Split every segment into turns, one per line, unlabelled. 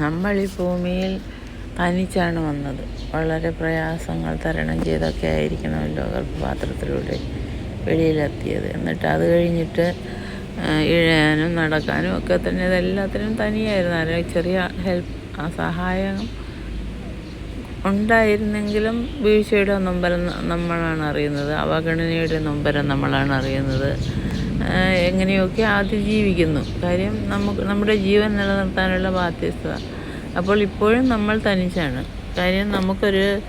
നമ്മൾ ഈ ഭൂമിയിൽ തനിച്ചാണ് വന്നത്. വളരെ പ്രയാസങ്ങൾ തരണം ചെയ്തൊക്കെ ആയിരിക്കണമല്ലോ ഗർഭപാത്രത്തിലൂടെ വെളിയിലെത്തിയത്. എന്നിട്ട് അത് കഴിഞ്ഞിട്ട് ഇഴയാനും നടക്കാനും ഒക്കെ തന്നെ ഇതെല്ലാത്തിനും തനിയായിരുന്നു. അല്ലെങ്കിൽ ചെറിയ ഹെൽപ്പ് സഹായം ഉണ്ടായിരുന്നെങ്കിലും വീഴ്ചയുടെ നൊമ്പരം നമ്മളാണ് അറിയുന്നത്. അവഗണനയുടെ നൊമ്പരം നമ്മളാണ് അറിയുന്നത്. എങ്ങനെയൊക്കെ അതിജീവിക്കുന്നു. കാര്യം നമുക്ക് നമ്മുടെ ജീവൻ നിലനിർത്താനുള്ള ബാധ്യസ്ഥത. അപ്പോൾ ഇപ്പോഴും നമ്മൾ തനിച്ചാണ്. കാര്യം നമുക്കൊരു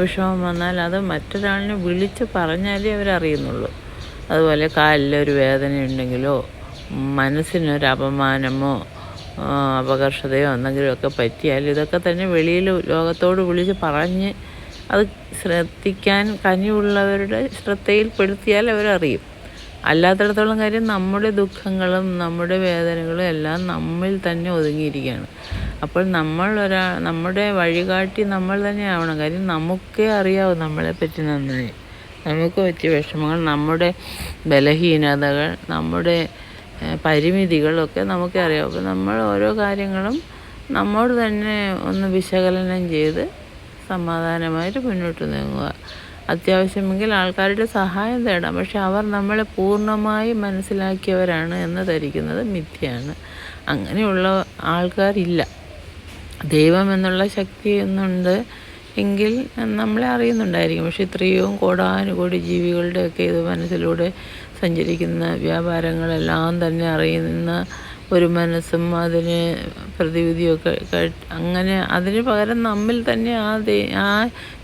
വിഷമം വന്നാൽ അത് മറ്റൊരാളിനെ വിളിച്ച് പറഞ്ഞാലേ അവരറിയുന്നുള്ളൂ. അതുപോലെ കാലിലൊരു വേദന ഉണ്ടെങ്കിലോ മനസ്സിനൊരു അപമാനമോ അപകർഷതയോ എന്തെങ്കിലുമൊക്കെ പറ്റിയാൽ ഇതൊക്കെ തന്നെ വെളിയിൽ ലോകത്തോട് വിളിച്ച് പറഞ്ഞ് അത് ശ്രദ്ധിക്കാൻ കനിവുള്ളവരുടെ ശ്രദ്ധയിൽപ്പെടുത്തിയാൽ അവരറിയും. അല്ലാത്തിടത്തോളം കാര്യം നമ്മുടെ ദുഃഖങ്ങളും നമ്മുടെ വേദനകളും എല്ലാം നമ്മിൽ തന്നെ ഒതുങ്ങിയിരിക്കുകയാണ്. അപ്പോൾ നമ്മൾ ഒരാ നമ്മുടെ വഴികാട്ടി നമ്മൾ തന്നെ ആവണം. കാര്യം നമുക്കേ അറിയാവൂ നമ്മളെപ്പറ്റി നന്നായി. നമുക്ക് പറ്റിയ വിഷമങ്ങൾ നമ്മുടെ ബലഹീനതകൾ നമ്മുടെ പരിമിതികളൊക്കെ നമുക്ക് അറിയാം അപ്പോൾ നമ്മൾ ഓരോ കാര്യങ്ങളും നമ്മോട് തന്നെ ഒന്ന് വിശകലനം ചെയ്ത് സമാധാനമായിട്ട് മുന്നോട്ട് നീങ്ങുക. അത്യാവശ്യമെങ്കിൽ ആൾക്കാരുടെ സഹായം തേടാം. പക്ഷെ അവർ നമ്മളെ പൂർണമായി മനസ്സിലാക്കിയവരാണ് എന്ന് ധരിക്കുന്നത് മിഥ്യയാണ്. അങ്ങനെയുള്ള ആൾക്കാരില്ല. ദൈവം എന്നുള്ള ശക്തി എന്നുണ്ട് എങ്കിൽ നമ്മളെ അറിയുന്നുണ്ടായിരിക്കും. പക്ഷെ ഇത്രയും കോടാനുകോടി ജീവികളുടെയൊക്കെ ഇത് മനസ്സിലൂടെ സഞ്ചരിക്കുന്ന വ്യാപാരങ്ങളെല്ലാം തന്നെ അറിയുന്ന ഒരു മനസ്സും അതിന് പ്രതിവിധിയൊക്കെ അങ്ങനെ അതിന് പകരം നമ്മിൽ തന്നെ ആ ആ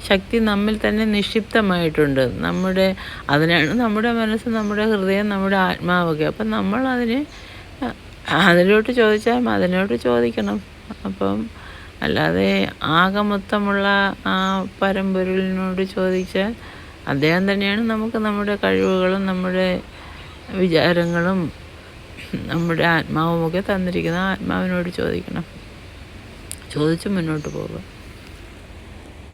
ശക്തി നമ്മിൽ തന്നെ നിക്ഷിപ്തമായിട്ടുണ്ട്. നമ്മുടെ അതിനാണ് നമ്മുടെ മനസ്സ് നമ്മുടെ ഹൃദയം നമ്മുടെ ആത്മാവൊക്കെ. അപ്പം നമ്മൾ അതിന് അതിലോട്ട് ചോദിച്ചാൽ അതിനോട്ട് ചോദിക്കണം. അപ്പം അല്ലാതെ ആകെ മൊത്തമുള്ള ആ പരമ്പൊരുളിനോട് ചോദിച്ചാൽ അദ്ദേഹം തന്നെയാണ് നമുക്ക് നമ്മുടെ കഴിവുകളും നമ്മുടെ വിചാരങ്ങളും നമ്മുടെ ആത്മാവുമൊക്കെ തന്നിരിക്കുന്ന ആത്മാവിനോട് ചോദിക്കണം. ചോദിച്ച് മുന്നോട്ട് പോകുക